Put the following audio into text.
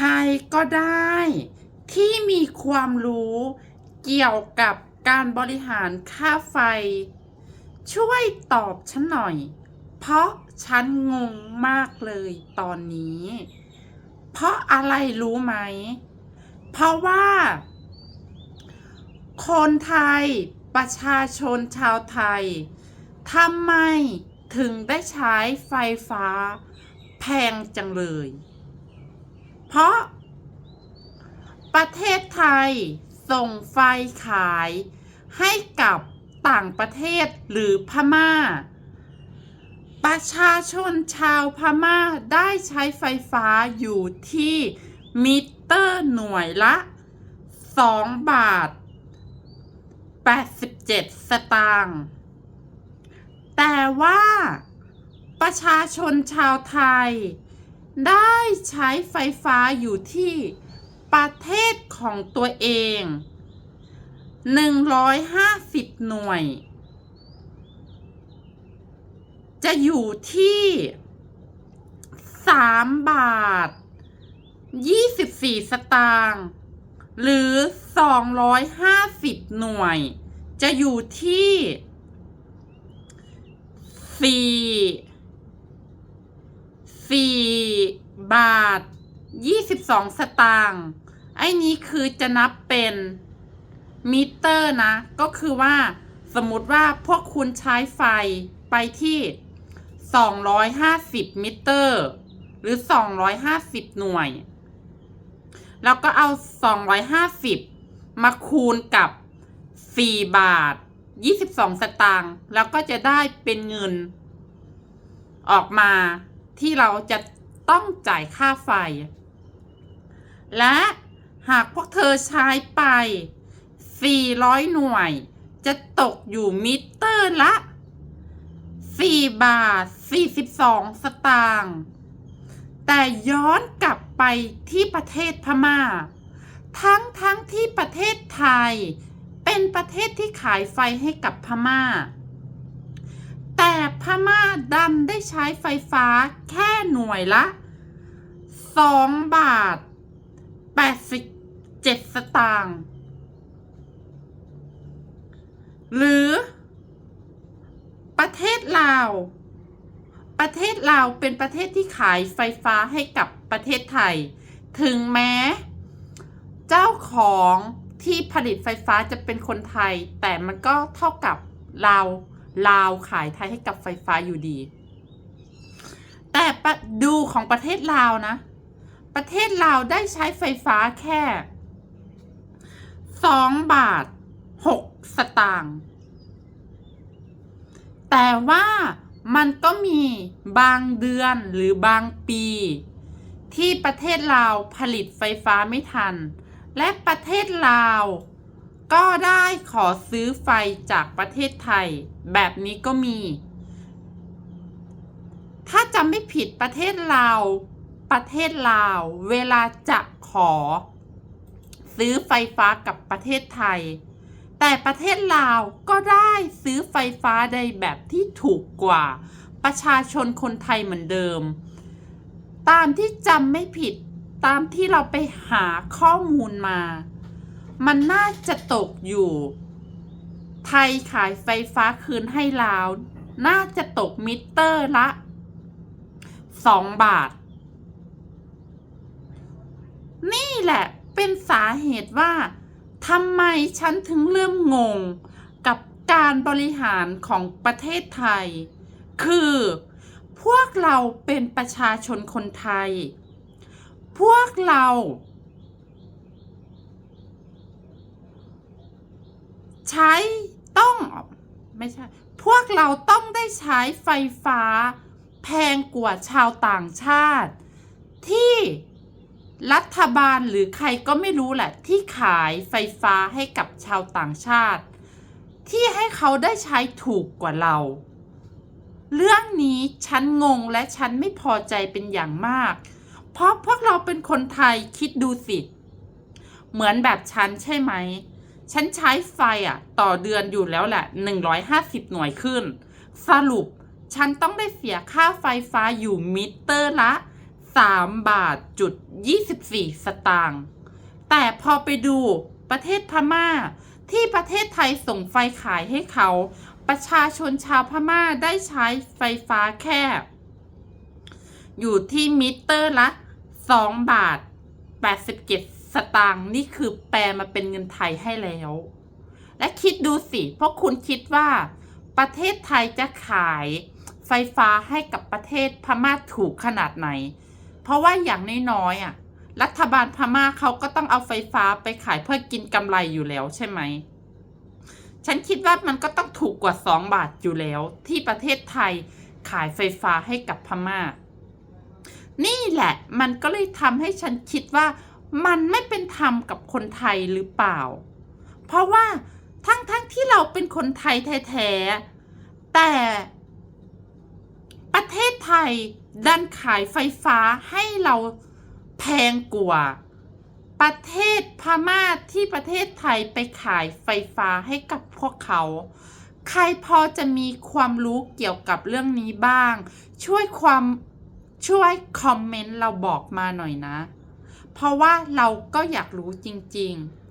ใครก็ได้ที่มีความรู้เกี่ยวกับการบริหารค่าไฟ ช่วยตอบฉันหน่อย เพราะฉันงงมากเลยตอนนี้ เพราะอะไรรู้ไหม เพราะว่า คนไทยประชาชนชาวไทยทำไมถึงได้ใช้ไฟฟ้าแพงจังเลย เพราะ ประเทศไทยส่งไฟขายให้กับต่างประเทศหรือพม่า ประชาชนชาวพม่าได้ใช้ไฟฟ้าอยู่ที่มิเตอร์หน่วยละ 2 บาท 87 สตางค์ แต่ว่าประชาชนชาวไทย ได้ใช้ไฟฟ้าอยู่ที่ประเทศของตัวเอง 150 หน่วย จะอยู่ที่ 3 บาท 24 สตางค์หรือ 250 หน่วย จะอยู่ที่ 4 4บาท22สตางค์ไอ้นี้คือจะนับเป็นมิเตอร์นะ ก็คือว่าสมมติว่าพวกคุณใช้ไฟไปที่250มิเตอร์ หรือ250หน่วย แล้วก็เอา250มาคูณกับ4บาท22สตางค์แล้วก็จะได้เป็นเงินออกมา ที่เราจะต้องจ่ายค่าไฟ และหากพวกเธอใช้ไป 400 หน่วย จะตกอยู่มิเตอร์ละ 4 บาท 42 สตางค์แต่ย้อนกลับไปที่ประเทศพม่า ทั้งทั้งที่ประเทศไทย เป็นประเทศที่ขายไฟให้กับพม่า แต่พม่าดันได้ใช้ไฟฟ้าแค่หน่วยละ 2 บาท 87 สตางค์หรือประเทศลาว ประเทศลาวเป็นประเทศที่ขายไฟฟ้าให้กับประเทศไทย ถึงแม้ เจ้าของที่ผลิตไฟฟ้าจะเป็นคนไทย แต่มันก็เท่ากับลาว ลาวขายไทยให้กับไฟฟ้าอยู่ดี แต่ดูของประเทศลาวนะ ประเทศลาวได้ใช้ไฟฟ้าแค่2บาท6สตางค์แต่ว่ามันก็มีบางเดือนหรือบางปี ที่ประเทศลาวผลิตไฟฟ้าไม่ทัน และประเทศลาว ก็ได้ขอซื้อไฟจากประเทศไทย แบบนี้ก็มี ถ้าจำไม่ผิดประเทศลาวประเทศลาว เวลาจะขอ ซื้อไฟฟ้ากับประเทศไทย แต่ประเทศลาวก็ได้ซื้อไฟฟ้าในแบบที่ถูกกว่า ประชาชนคนไทยเหมือนเดิม ตามที่จำไม่ผิดตามที่เราไปหาข้อมูลมา มันน่าจะตกอยู่ ไทยขายไฟฟ้าคืนให้ลาว น่าจะตกมิเตอร์ละ 2 บาท นี่แหละเป็นสาเหตุว่าทำไมฉันถึงเริ่มงงกับการบริหารของประเทศไทย คือพวกเราเป็นประชาชนคนไทย พวกเรา ใช้ต้องไม่ใช่ พวกเราต้องได้ใช้ไฟฟ้า แพงกว่าชาวต่างชาติ ที่รัฐบาลหรือใครก็ไม่รู้แหละ ที่ขายไฟฟ้าให้กับชาวต่างชาติ ที่ให้เขาได้ใช้ถูกกว่าเรา เรื่องนี้ฉันงงและฉันไม่พอใจเป็นอย่างมาก เพราะพวกเราเป็นคนไทยคิดดูสิ เหมือนแบบฉันใช่ไหม ฉันใช้ไฟอะ ต่อเดือนอยู่แล้วแหละ 150 หน่วยขึ้น สรุป ฉันต้องได้เสียค่าไฟฟ้าอยู่มิเตอร์ละ 3 บาทจุด24 สตางค์ แต่พอไปดูประเทศพม่า ที่ประเทศไทยส่งไฟขายให้เขา ประชาชนชาวพม่าได้ใช้ไฟฟ้าแค่ อยู่ที่มิเตอร์ละ 2 บาท 87 สตางค์นี่คือแปลมาเป็นเงินไทยให้แล้ว และคิดดูสิเพราะคุณคิดว่าประเทศไทยจะขายไฟฟ้าให้กับประเทศพม่าถูกขนาดไหน เพราะว่าอย่างน้อยๆอะรัฐบาลพม่าเขาก็ต้องเอาไฟฟ้าไปขายเพื่อกินกำไรอยู่แล้วใช่ไหม ฉันคิดว่ามันก็ต้องถูกกว่า 2 บาทอยู่แล้ว ที่ประเทศไทยขายไฟฟ้าให้กับพม่า นี่แหละมันก็เลยทำให้ฉันคิดว่า มันไม่เป็นธรรมกับคนไทยหรือเปล่า เพราะว่าทั้งๆทที่เราเป็นคนไทยแท้ๆแต่ประเทศไทยดันขายไฟฟ้าให้เราแพงกว่า ประเทศพม่าที่ประเทศไทยไปขายไฟฟ้าให้กับพวกเขา ใครพอจะมีความรู้เกี่ยวกับเรื่องนี้บ้าง ช่วยความช่วยคอมเมนต์เราบอกมาหน่อยนะ เพราะว่าเราก็อยากรู้จริง ๆ